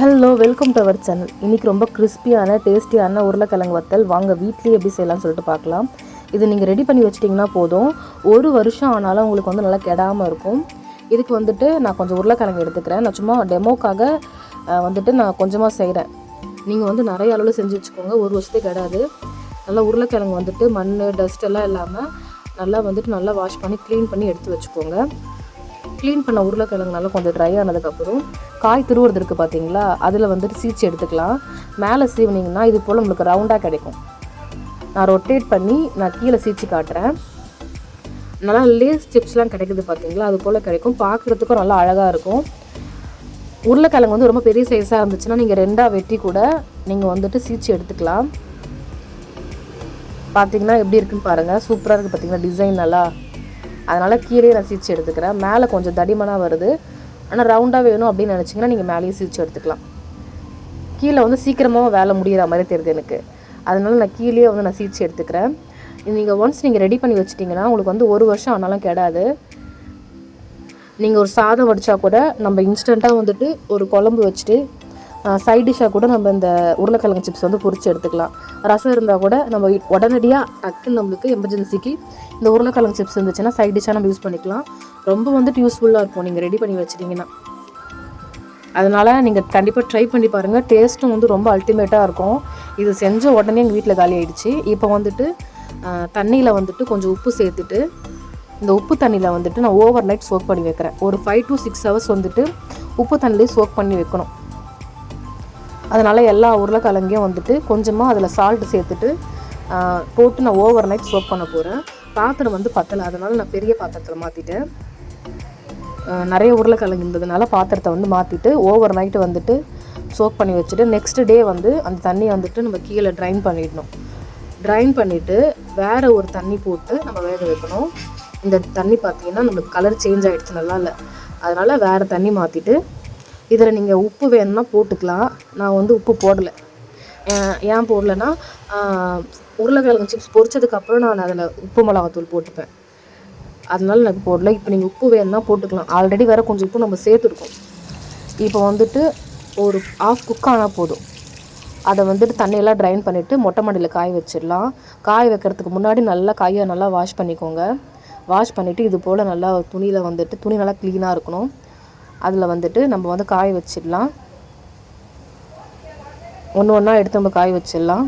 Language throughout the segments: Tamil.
Hello welcome to our channel இன்றைக்கி ரொம்ப கிறிஸ்பியான டேஸ்டியான உருளைக்கிழங்கு வத்தல். வாங்க வீட்லேயே எப்படி செய்யலாம்னு சொல்லிட்டு பார்க்கலாம். இது நீங்கள் ரெடி பண்ணி வச்சிட்டிங்கன்னா போதும். ஒரு வருஷம் ஆனாலும் உங்களுக்கு வந்து நல்லா கெடாமல் இருக்கும். இதுக்கு வந்துட்டு நான் கொஞ்சம் உருளைக்கிழங்கு எடுத்துக்கிறேன். நான் சும்மா டெமோக்காக வந்துட்டு நான் கொஞ்சமாக செய்கிறேன் நீங்கள் வந்து நிறைய அளவில் செஞ்சு வச்சுக்கோங்க. ஒரு வருஷத்துக்கு கெடாது. நல்லா உருளைக்கிழங்கு வந்துட்டு மண் டஸ்ட் எல்லாம் இல்லாமல் நல்லா வந்துட்டு நல்லா வாஷ் பண்ணி க்ளீன் பண்ணி எடுத்து வச்சுக்கோங்க. க்ளீன் பண்ண உருளைக்கிழங்கு நல்லா கொஞ்சம் ட்ரை ஆனதுக்கப்புறம் காய் துருவுறது இருக்குது பார்த்தீங்களா அதில் வந்துட்டு சீச்சு எடுத்துக்கலாம். மேலே சீவினிங்கன்னா இது போல் உங்களுக்கு ரவுண்டாக கிடைக்கும். நான் ரொட்டேட் பண்ணி நான் கீழே சீச்சு காட்டுறேன். நல்லா லேஸ் சிப்ஸ்லாம் கிடைக்குது பார்த்தீங்களா அது போல் கிடைக்கும். பார்க்குறதுக்கும் நல்லா அழகாக இருக்கும். உருளைக்கிழங்கு வந்து ரொம்ப பெரிய சைஸாக இருந்துச்சுன்னா நீங்கள் ரெண்டாக வெட்டி கூட நீங்கள் வந்துட்டு சீச்சு எடுத்துக்கலாம். பார்த்தீங்கன்னா எப்படி இருக்குன்னு பாருங்கள் சூப்பராக இருக்குது பார்த்தீங்கன்னா டிசைன் நல்லா. அதனால் கீழே நான் சீச்சு எடுத்துக்கிறேன். மேலே கொஞ்சம் தடிமனாக வருது. ஆனால் ரவுண்டாக வேணும் அப்படின்னு நினச்சிங்கன்னா நீங்கள் மேலேயே சீச்சு எடுத்துக்கலாம். கீழே வந்து சீக்கிரமாக வேலை முடியிற மாதிரி தெரியுது எனக்கு. அதனால் நான் கீழே வந்து நான் சீச்சு எடுத்துக்கிறேன். நீங்கள் ஒன்ஸ் நீங்கள் ரெடி பண்ணி வச்சிட்டிங்கன்னா உங்களுக்கு வந்து ஒரு வருஷம் ஆனாலும் கெடாது. நீங்கள் ஒரு சாதம் வடித்தா கூட நம்ம இன்ஸ்டண்ட்டாக வந்துட்டு ஒரு குழம்பு வச்சுட்டு சைட் டிஷ்ஷாக கூட நம்ம இந்த உருளைக்கிழங்கு சிப்ஸ் வந்து பொறிச்சு எடுத்துக்கலாம். ரசம் இருந்தால் கூட நம்ம உடனடியாக டக்குன்னு நம்மளுக்கு எமர்ஜென்சிக்கு இந்த உருளைக்கிழங்கு சிப்ஸ் இருந்துச்சுன்னா சைட் டிஷ்ஷாக நம்ம யூஸ் பண்ணிக்கலாம். ரொம்ப வந்துட்டு யூஸ்ஃபுல்லாக இருக்கும். நீங்கள் ரெடி பண்ணி வச்சிட்டிங்கன்னா. அதனால் நீங்கள் கண்டிப்பாக ட்ரை பண்ணி பாருங்கள் டேஸ்ட்டும் வந்து ரொம்ப அல்டிமேட்டாக இருக்கும். இது செஞ்ச உடனே எங்கள் வீட்டில் காலி ஆகிடுச்சு இப்போ வந்துட்டு தண்ணியில் வந்துட்டு கொஞ்சம் உப்பு சேர்த்துட்டு இந்த உப்பு தண்ணியில் வந்துட்டு நான் ஓவர் நைட் சோக் பண்ணி வைக்கிறேன். ஒரு ஃபைவ் டு சிக்ஸ் ஹவர்ஸ் வந்துட்டு உப்பு தண்ணியிலே சோக் பண்ணி வைக்கணும். அதனால் எல்லா உருளைக்கிழங்கையும் வந்துட்டு கொஞ்சமாக அதில் சால்ட் சேர்த்துட்டு போட்டு நான் ஓவர் நைட் சோப் பண்ண போகிறேன் பாத்திரம் வந்து பத்தலை. அதனால் நான் பெரிய பாத்திரத்தில் மாற்றிட்டேன் நிறைய உருளைக்கிழங்கு இருந்ததுனால பாத்திரத்தை வந்து மாற்றிட்டு ஓவர் நைட்டு வந்துட்டு சோக் பண்ணி வச்சுட்டு நெக்ஸ்ட் டே வந்து அந்த தண்ணியை வந்துட்டு நம்ம கீழே ட்ரைன் பண்ணிடணும். ட்ரைன் பண்ணிவிட்டு வேறு ஒரு தண்ணி போட்டு நம்ம வேக வைக்கணும். இந்த தண்ணி பார்த்தீங்கன்னா நம்மளுக்கு கலர் சேஞ்ச் ஆகிடுச்சு நல்லா இல்லை. அதனால் வேறு தண்ணி மாற்றிட்டு இதில் நீங்கள் உப்பு வேணும்னா போட்டுக்கலாம். நான் வந்து உப்பு போடலை. ஏன் போடலைன்னா உருளைக்கிழங்கு சிப்ஸ் பொரிச்சதுக்கப்புறம் நான் அதில் உப்பு மிளகாத்தூள் போட்டுப்பேன். அதனால் எனக்கு போடல. இப்போ நீங்கள் உப்பு வேணும்னா போட்டுக்கலாம். ஆல்ரெடி வேறு கொஞ்சம் உப்பு நம்ம சேர்த்துருக்கோம். இப்போ வந்துட்டு ஒரு ஆஃப் குக் ஆனால் போதும். அதை வந்துட்டு தண்ணியெல்லாம் ட்ரைன் பண்ணிவிட்டு மொட்டை மாடியில் காய வச்சிடலாம். காய வைக்கிறதுக்கு முன்னாடி நல்லா காயை நல்லா வாஷ் பண்ணிக்கோங்க. வாஷ் பண்ணிவிட்டு இது போல் நல்லா துணியில் வந்துட்டு துணி நல்லா க்ளீனாக இருக்கணும். அதில் வந்துட்டு நம்ம வந்து காய வச்சிடலாம். ஒன்று ஒன்றா எடுத்து நம்ம காய வச்சிடலாம்.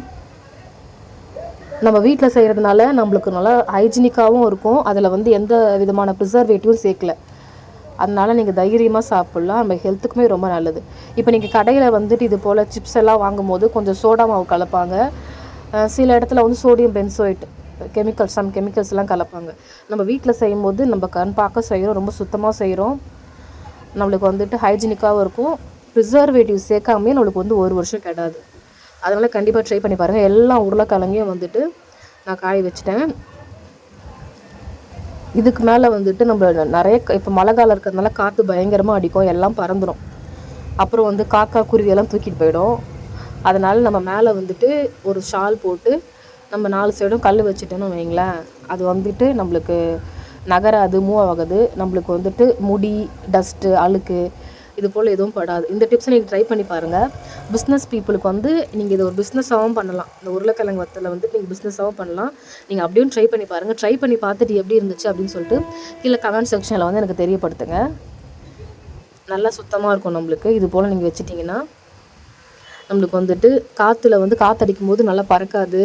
நம்ம வீட்டில் செய்கிறதுனால நம்மளுக்கு நல்லா ஹைஜீனிக்காகவும் இருக்கும். அதில் வந்து எந்த விதமான ப்ரிசர்வேட்டிவும் சேர்க்கல. அதனால் நீங்கள் தைரியமாக சாப்பிட்லாம். நம்ம ஹெல்த்துக்குமே ரொம்ப நல்லது. இப்போ நீங்கள் கடையில் வந்துட்டு இது போல் சிப்ஸ் எல்லாம் வாங்கும்போது கொஞ்சம் சோடா மாவு கலப்பாங்க. சில இடத்துல வந்து சோடியம் பென்சோயிட் கெமிக்கல்ஸ் சம் கெமிக்கல்ஸ்லாம் கலப்பாங்க. நம்ம வீட்டில் செய்யும்போது நம்ம கண் பார்க்க செய்கிறோம் ரொம்ப சுத்தமாக செய்கிறோம் நம்மளுக்கு வந்துட்டு ஹைஜீனிக்காகவும் இருக்கும். ப்ரிசர்வேட்டிவ் சேர்க்காமே நம்மளுக்கு வந்து ஒரு வருஷம் கெடாது. அதனால் கண்டிப்பாக ட்ரை பண்ணி பாருங்கள் எல்லா உருளைக்கிழங்கையும் வந்துட்டு நான் காய வச்சிட்டேன். இதுக்கு மேலே வந்துட்டு நம்ம நிறைய இப்போ மழை காலம் இருக்கிறதுனால காற்று பயங்கரமாக அடிக்கும். எல்லாம் பறந்துடும் அப்புறம் வந்து காக்கா குருவியெல்லாம் தூக்கிட்டு போயிடும். அதனால் நம்ம மேலே வந்துட்டு ஒரு ஷால் போட்டு நம்ம நாலு சைடும் கல் வச்சுட்டோன்னு வைங்களேன். அது வந்துட்டு நம்மளுக்கு நகராது மூவ் ஆகாது. நம்மளுக்கு வந்துட்டு முடி டஸ்ட்டு அழுக்கு இது போல் எதுவும் படாது. இந்த டிப்ஸை நீங்கள் ட்ரை பண்ணி பாருங்கள் பிஸ்னஸ் பீப்புளுக்கு வந்து நீங்கள் இதை ஒரு பிஸ்னஸாகவும் பண்ணலாம். இந்த உருளைக்கிழங்கு வத்தலை வந்துட்டு நீங்கள் பிஸ்னஸாகவும் பண்ணலாம். நீங்கள் அப்படியும் ட்ரை பண்ணி பாருங்கள் ட்ரை பண்ணி பார்த்துட்டு எப்படி இருந்துச்சு அப்படின்னு சொல்லிட்டு கீழே கமெண்ட் செக்ஷனில் வந்து எனக்கு தெரியப்படுத்துங்க. நல்லா சுத்தமாக இருக்கும் நம்மளுக்கு. இது போல் நீங்கள் வச்சுட்டிங்கன்னா நம்மளுக்கு வந்துட்டு காற்றுல வந்து காற்றடிக்கும் போது நல்லா பறக்காது.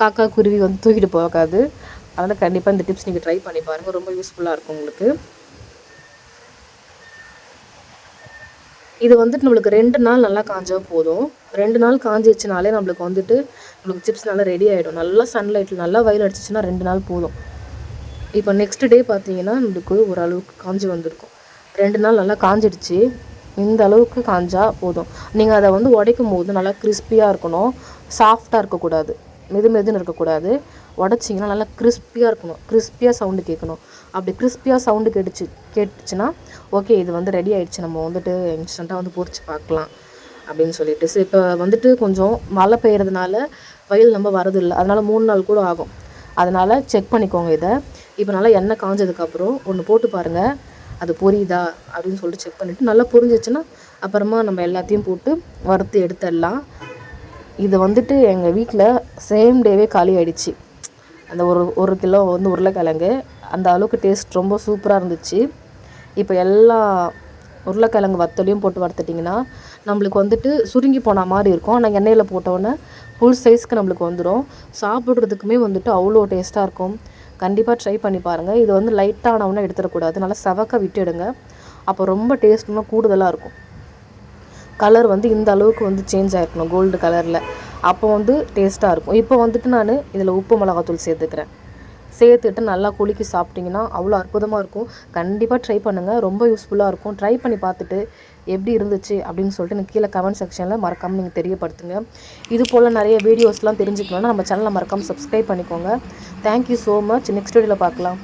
காக்கா குருவி வந்து தூக்கிட்டு போகாது. அதனால் கண்டிப்பாக இந்த டிப்ஸ் நீங்கள் ட்ரை பண்ணி பாருங்கள் ரொம்ப யூஸ்ஃபுல்லாக இருக்கும் உங்களுக்கு. இது வந்துட்டு நம்மளுக்கு ரெண்டு நாள் நல்லா காஞ்சா போதும். ரெண்டு நாள் காஞ்சிச்சுனாலே நம்மளுக்கு வந்துட்டு நம்மளுக்கு சிப்ஸ் நல்லா ரெடி ஆகிடும் நல்லா சன்லைட்டில் நல்லா வயல் அடிச்சிச்சுன்னா ரெண்டு நாள் போதும். இப்போ நெக்ஸ்ட் டே பார்த்தீங்கன்னா நம்மளுக்கு ஓரளவுக்கு காஞ்சி வந்திருக்கும். ரெண்டு நாள் நல்லா காஞ்சிடுச்சு. இந்த அளவுக்கு காஞ்சா போதும். நீங்கள் அதை வந்து உடைக்கும் போது நல்லா கிறிஸ்பியாக இருக்கணும். சாஃப்டாக இருக்கக்கூடாது. மெது மெதுன்னு இருக்கக்கூடாது. உடச்சிங்கன்னா நல்லா கிறிஸ்பியாக இருக்கணும். கிறிஸ்பியாக சவுண்டு கேட்கணும். அப்படி கிறிஸ்பியாக சவுண்டு கேட்டுச்சு கேட்டுச்சுன்னா ஓகே இது வந்து ரெடி ஆகிடுச்சு நம்ம வந்துட்டு இன்ஸ்டண்ட்டாக வந்து பொறிச்சு பார்க்கலாம் அப்படின்னு சொல்லிட்டு. சரி இப்போ வந்துட்டு கொஞ்சம் மழை பெய்யறதுனால வயல் நம்ம வரதில்லை அதனால் மூணு நாள் கூட ஆகும். அதனால் செக் பண்ணிக்கோங்க இதை. இப்போ நல்லா எண்ணெய் காஞ்சதுக்கப்புறம் ஒன்று போட்டு பாருங்கள் அது பொரியுதா அப்படின்னு சொல்லிட்டு செக் பண்ணிவிட்டு நல்லா புரிஞ்சிச்சுன்னா அப்புறமா நம்ம எல்லாத்தையும் போட்டு வறுத்து எடுத்துடலாம். இது வந்துட்டு எங்கள் வீட்டில் சேம் டேவே காலி ஆகிடுச்சி அந்த ஒரு ஒரு கிலோ வந்து உருளைக்கிழங்கு. அந்த அளவுக்கு டேஸ்ட் ரொம்ப சூப்பராக இருந்துச்சு. இப்போ எல்லா உருளைக்கிழங்கு வத்தலையும் போட்டு வறுத்துட்டிங்கன்னா நம்மளுக்கு வந்துட்டு சுருங்கி போன மாதிரி இருக்கும். ஆனால் எண்ணெயில் போட்டோன்னே ஃபுல் சைஸ்க்கு நம்மளுக்கு வந்துடும் சாப்பிட்றதுக்குமே வந்துட்டு அவ்வளோ டேஸ்ட்டாக இருக்கும். கண்டிப்பாக ட்ரை பண்ணி பாருங்கள் இது வந்து லைட்டானவொன்னே எடுத்துடக்கூடாது. நல்லா செவக்க விட்டுடுங்க. அப்போ ரொம்ப டேஸ்ட் இன்னும் கூடுதலாக இருக்கும். கலர் வந்து இந்த அளவுக்கு வந்து சேஞ்ச் ஆகிருக்கணும் கோல்டு கலரில் அப்போ வந்து டேஸ்ட்டாக இருக்கும். இப்போ வந்துட்டு நான் இதில் உப்பு மிளகாத்தூள் சேர்த்துக்கிறேன். சேர்த்துட்டு நல்லா குலுக்கி சாப்பிட்டிங்கன்னா அவ்வளோ அற்புதமாக இருக்கும். கண்டிப்பாக ட்ரை பண்ணுங்கள் ரொம்ப யூஸ்ஃபுல்லாக இருக்கும். ட்ரை பண்ணி பார்த்துட்டு எப்படி இருந்துச்சு அப்படின்னு சொல்லிட்டு எனக்கு கீழே கமெண்ட் செக்ஷனில் மறக்காமல் நீங்கள் தெரியப்படுத்துங்க. இது போல் நிறைய வீடியோஸ்லாம் தெரிஞ்சுக்கணுன்னா நம்ம சேனலை மறக்காமல் சப்ஸ்கிரைப் பண்ணிக்கோங்க. தேங்க்யூ ஸோ மச் நெக்ஸ்ட் வீடியோவில் பார்க்கலாம்.